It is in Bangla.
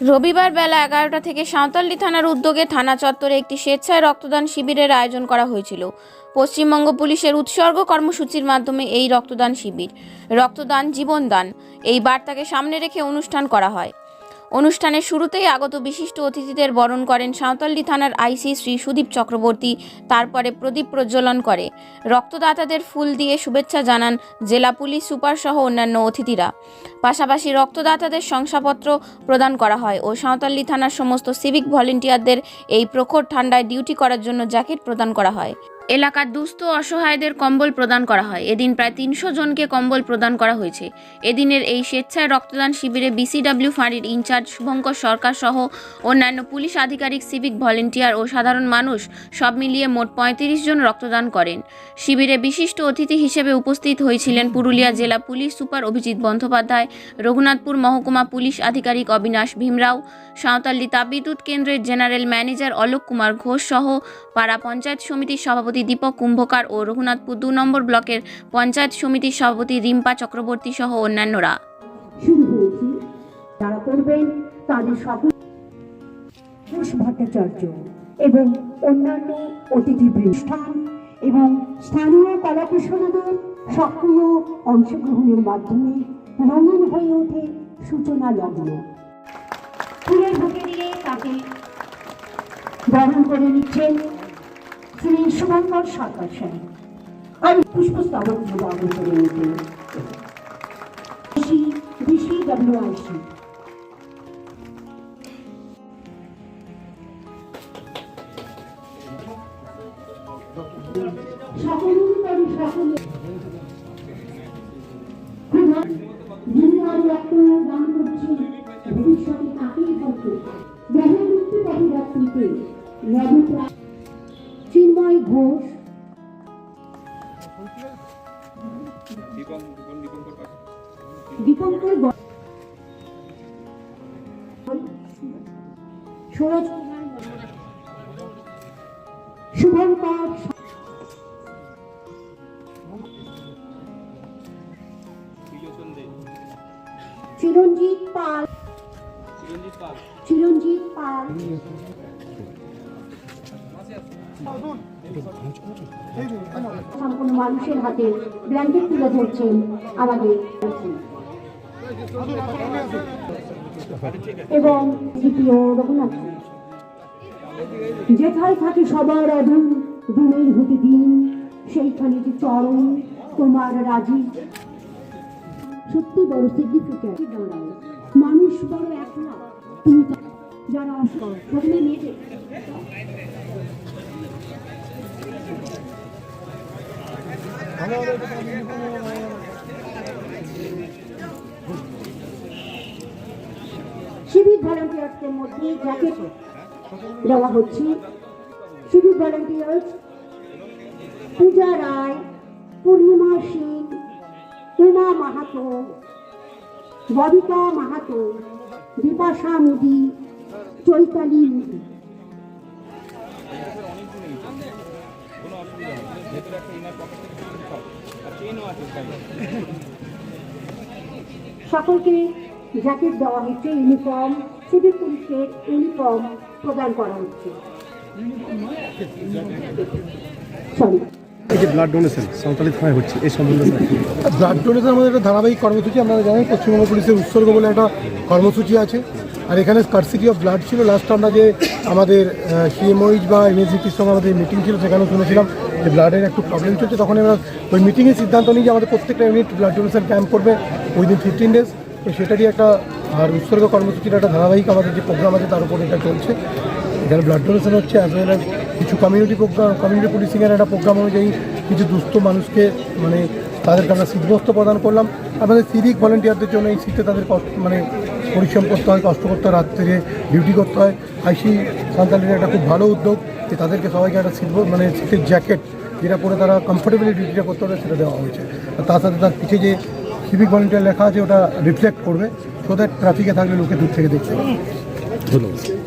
রবিবার বেলা এগারোটা থেকে সাঁওতালডি থানার উদ্যোগে থানা চত্বরে একটি স্বেচ্ছায় রক্তদান শিবিরের আয়োজন করা হয়েছিল। পশ্চিমবঙ্গ পুলিশের উৎসর্গ কর্মসূচির মাধ্যমে এই রক্তদান শিবির, রক্তদান জীবনদান, এই বার্তাকে সামনে রেখে অনুষ্ঠান করা হয়। অনুষ্ঠানের শুরুতেই আগত বিশিষ্ট অতিথিদের বরণ করেন সাঁওতালডি থানার আইসি শ্রী সুদীপ চক্রবর্তী। তারপরে প্রদীপ প্রজ্বলন করে। রক্তদাতাদের ফুল দিয়ে শুভেচ্ছা জানান জেলা পুলিশ, সুপার সহ অন্যান্য অতিথিরা। পাশাপাশি রক্তদাতাদের শংসাপত্র প্রদান করা হয় ও সাঁওতালডি থানার সমস্ত সিভিক ভলেন্টিয়ারদের এই প্রখর ঠান্ডায় ডিউটি করার জন্য জ্যাকেট প্রদান করা হয়। এলাকার দুস্থ অসহায়দের কম্বল প্রদান করা হয়। এদিন প্রায় তিনশো জনকে কম্বল প্রদান করা হয়েছে। এদিনের এই স্বেচ্ছায় রক্তদান শিবিরে বিসিডব্লিউ ফাঁড়ির ইনচার্জ শুভঙ্কর সরকার সহ অন্যান্য পুলিশ আধিকারিক, সিভিক ভলেন্টিয়ার ও সাধারণ মানুষ সব মিলিয়ে মোট পঁয়ত্রিশ জন রক্তদান করেন। শিবিরে বিশিষ্ট অতিথি হিসেবে উপস্থিত হয়েছিলেন পুরুলিয়া জেলা পুলিশ সুপার অভিজিৎ বন্দ্যোপাধ্যায়, রঘুনাথপুর মহকুমা পুলিশ আধিকারিক অবিনাশ ভীমরাও, সাঁওতালি তাপবিদ্যুৎ কেন্দ্রের জেনারেল ম্যানেজার অলোক কুমার ঘোষ সহ পাড়া পঞ্চায়েত সমিতির সভাপতি দীপক কুম্ভকার ও রঘুনাথপুর দু নম্বর ব্লকের পঞ্চায়েত সমিতির সভাপতি রিম্পা চক্রবর্তী সহ অন্যান্যরা। এবং অন্যান্য অতিথি অনুষ্ঠান এবং স্থানীয় কলাকুশলীদের সক্রিয় অংশগ্রহণের মাধ্যমে রঙিন হয়ে ওঠে সূচনা লগ্ন। ফুলের তাকে বরণ করে নিচ্ছেন শ্রী শুভঙ্কর সরকার সাহেব। আর পুষ্পস্তবক দিয়ে করে করছেন, ভবিষ্যতে তাকেই হয়তো দেহের মুক্তি পথযাত্রীতে রবিপ্রা ঘোষ দীপঙ্কর সুরজ শুভঙ্কর চিরঞ্জিত পাল। চিরঞ্জিত পাল সম্পূর্ণ মানুষের হাতে ব্ল্যাঙ্কেট তুলে ধরছেন আমাদের এবং দ্বিতীয় রঘুনাথ। যেথায় থাকে সবার অধম, দিনের হতে দিন, সেইখানে যে চরণ তোমার রাজি। সত্যি বড় সিগনিফিক্যান্ট মানুষ বড় একলা তুমি যারা প্রথমে মধ্যে জ্যাকেট দেওয়া হচ্ছে সিভিক ভলান্টিয়ার্স, পূজা রায়, পূর্ণিমা সিং উমা মাহাতো, ববিতা মাহাতো, বিপাশা মুদি চৈতালি মুদি সকলকে জ্যাকেট দেওয়া হচ্ছে ইউনিফর্ম সিভিক পুলিশের ইউনিফর্ম প্রদান করা হচ্ছে। সরি এই যে ব্লাড ডোনেশন সাঁওতালি থানায় হচ্ছে এই সম্বন্ধে ব্লাড ডোনেশন আমাদের একটা ধারাবাহিক কর্মসূচি আপনারা জানেন পশ্চিমবঙ্গ পুলিশের উৎসর্গ বলে একটা কর্মসূচি আছে। আর এখানে স্কারসিটি অফ ব্লাড ছিল। লাস্ট আমরা যে আমাদের সিএমওইচ বা এনএসজিপির সঙ্গে আমাদের মিটিং ছিল, সেখানেও শুনেছিলাম যে ব্লাডের একটু প্রবলেম চলছে। তখন আমরা ওই মিটিংয়ে সিদ্ধান্ত নিই যে আমাদের প্রত্যেকটা ইউনিট ব্লাড ডোনেশন ক্যাম্প করবে উইদিন ফিফটিন ডেজ তো সেটারই একটা, আর উৎসর্গ কর্মসূচির একটা ধারাবাহিক আমাদের যে প্রোগ্রাম আছে, তার উপর এটা চলছে। এখানে ব্লাড ডোনেশন হচ্ছে অ্যাজ ওয়েল অ্যাজ কিছু কমিউনিটি প্রোগ্রাম কমিউনিটি পুলিশিংয়ের একটা প্রোগ্রাম অনুযায়ী কিছু দুস্থ মানুষকে মানে তাদেরকে আমরা শীতবস্ত্র প্রদান করলাম। আমাদের সিভিক ভলেন্টিয়ারদের জন্য এই শীতে তাদের মানে পরিশ্রম করতে হয়, কষ্ট করতে হয় রাত্রে ডিউটি করতে হয়। আইসি সান্তালির একটা খুব ভালো উদ্যোগ যে তাদেরকে সবাইকে একটা শীত মানে শীতের জ্যাকেট যেটা পরে তারা কমফোর্টেবলি ডিউটিটা করতে পারে সেটা দেওয়া হয়েছে। আর তার সাথে তার পিছিয়ে যে সিভিক ভলেন্টিয়ার লেখা আছে, ওটা রিফ্লেক্ট করবে সো দ্যাট ট্রাফিকে থাকলে লোকে দূর থেকে দেখতে পাবে। ধন্যবাদ।